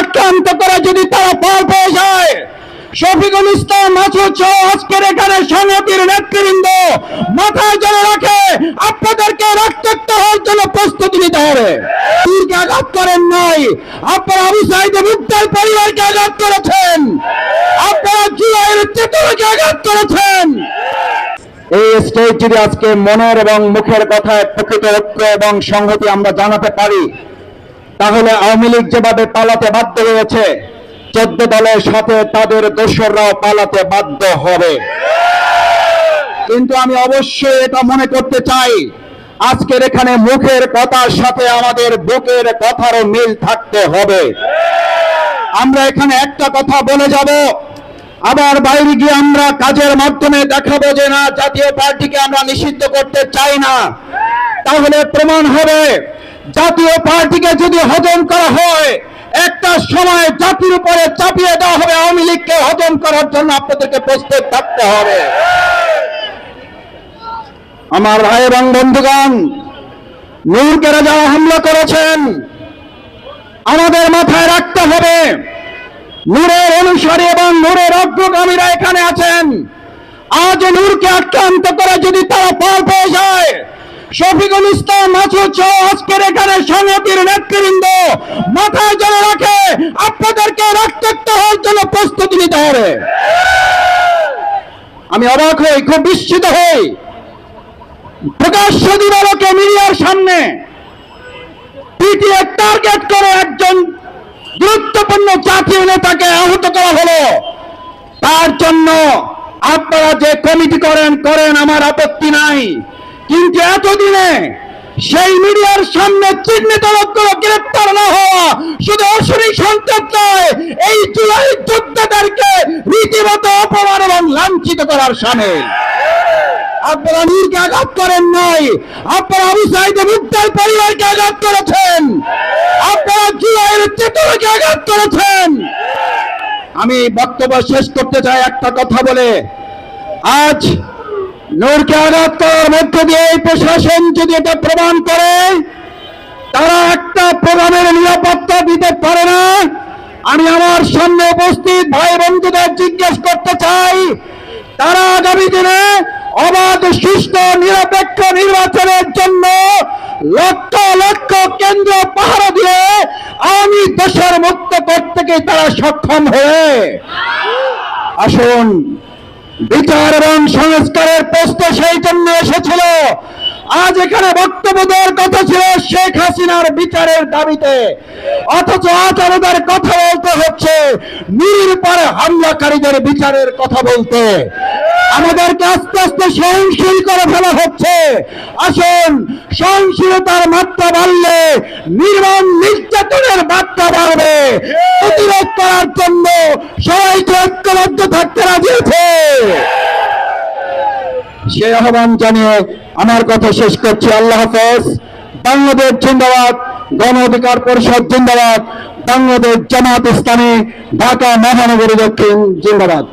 আক্রান্ত করে যদি তারা ফল পেয়ে যায়। শফিকুল ইসলাম মাসুদ সহ আজকের এখানে সংহতির নেতৃবৃন্দ মাথায় জলে রাখে, আপনাদেরকে রক্তাক্ত হওয়ার জন্য প্রস্তুতি নিতে হবে। আঘাত করেন নাই, আপনারা মুক্তার পরিবারকে আঘাত করেছেন, আপনারা জুলাইয়ের চেতনাকে আঘাত করেছেন। এই স্টেজ যদি আজকে মনের এবং মুখের কথায় প্রকৃত ঐক্য এবং সংহতি আমরা জানাতে পারি। তাহলে আওয়ামী লীগ যেভাবে পালাতে বাধ্য হয়েছে, চোদ্দ দলের সাথে তাদের দোসররাও পালাতে বাধ্য হবে। কিন্তু আমি অবশ্যই এটা মনে করতে চাই, আজকের এখানে মুখের কথার সাথে আমাদের বুকের কথারও মিল থাকতে হবে। আমরা এখানে একটা কথা বলে যাব, আবার বাইরে গিয়ে আমরা কাজের মাধ্যমে দেখাবো যে না, জাতীয় পার্টিকে আমরা নিষিদ্ধ করতে চাই না। তাহলে প্রমাণ হবে জাতীয় পার্টিকে যদি হজম করা হয়, একটা সময় জাতির উপরে চাপিয়ে দেওয়া হবে আওয়ামী লীগকে হজম করার জন্য আপনাদেরকে প্রস্তুত থাকতে হবে। আমার ভাই এবং বন্ধুগণ নূরকেরা যারা হামলা করেছেন। আমাদের মাথায় রাখতে হবে, নূরের অনুসারী এবং নূরের অগ্রগামীরা এখানে আছেন। আজ নূরকে আক্রান্ত করে যদি তারা ফল পেয়ে যায় শফিকুল ইসলাম মাসুদ আজকের এখানে সংহতির নেতৃবৃন্দ মাথায় জলে রাখে, আপনাদেরকে রক্তাক্ত হওয়ার জন্য প্রস্তুতি নিতে হবে। আমি অবাক হই, খুব বিস্মিত হই। প্রকাশ্য দিবালকে মিডিয়ার সামনে পিটিএ টার্গেট করে একজন গুরুত্বপূর্ণ জাতীয় নেতাকে আহত করা হলো। তার জন্য আপনারা যে কমিটি করেন করেন, আমার আপত্তি নাই। কিন্তু এতদিনে সেই মিডিয়ার সামনে চিহ্নিত লোকগুলো গ্রেপ্তার না হওয়া শুধু অশরী সন্ত্রাস নয় এই জুলাই যোদ্ধাদেরকে রীতিমতো অপমান এবং লাঞ্ছিত করার সামিল। আপনারা নীরকে আঘাত করেন নাই, আপনারা আবু সাইদে মুক্তার পরিবারকে আঘাত করেছেন, আপনারা জুলাইয়ের চেতনাকে আঘাত করেছেন। আমি বক্তব্য শেষ করতে চাই একটা কথা বলে, আজ নূরকে আঘাত করার মধ্য দিয়ে এই প্রশাসন যদি এটা প্রমাণ করে, তারা একটা প্রোগ্রামের নিরাপত্তা দিতে পারে না। আমি আমার সামনে উপস্থিত ভাই বন্ধুদের জিজ্ঞেস করতে চাই, তারা আগামী দিনে অবাধ সুস্থ নিরপেক্ষ নির্বাচনের জন্য লক্ষ লক্ষ কেন্দ্র পাহারা দিয়ে আমি দেশের মুক্ত করতে তারা সক্ষম হয়ে। আসুন বিচার এবং সংস্কারের প্রশ্ন সেই জন্য এসেছিল। আজ এখানে বক্তব্য দেওয়ার কথা ছিল শেখ হাসিনার বিচারের দাবিতে। অথচ আমাদের কথা বলতে হচ্ছে নীর পরে হামলাকারীদের বিচারের কথা বলতে। আমাদেরকে আস্তে আস্তে সহনশীল করে ফেলা হচ্ছে। আসুন সহনশীলতার মাত্রা বাড়লে নির্মম নির্যাতনের মাত্রা বাড়বে। প্রতিরোধ করার জন্য সবাইকে ঐক্যবদ্ধ থাকতে রাজি আছে। সেই আহ্বান জানিয়ে আমার কথা শেষ করছি। আল্লাহ হাফেজ। বাংলাদেশ জিন্দাবাদ। গণ অধিকার পরিষদ জিন্দাবাদ। বাংলাদেশ জামাত ইসলামী ঢাকা মহানগরী দক্ষিণ জিন্দাবাদ।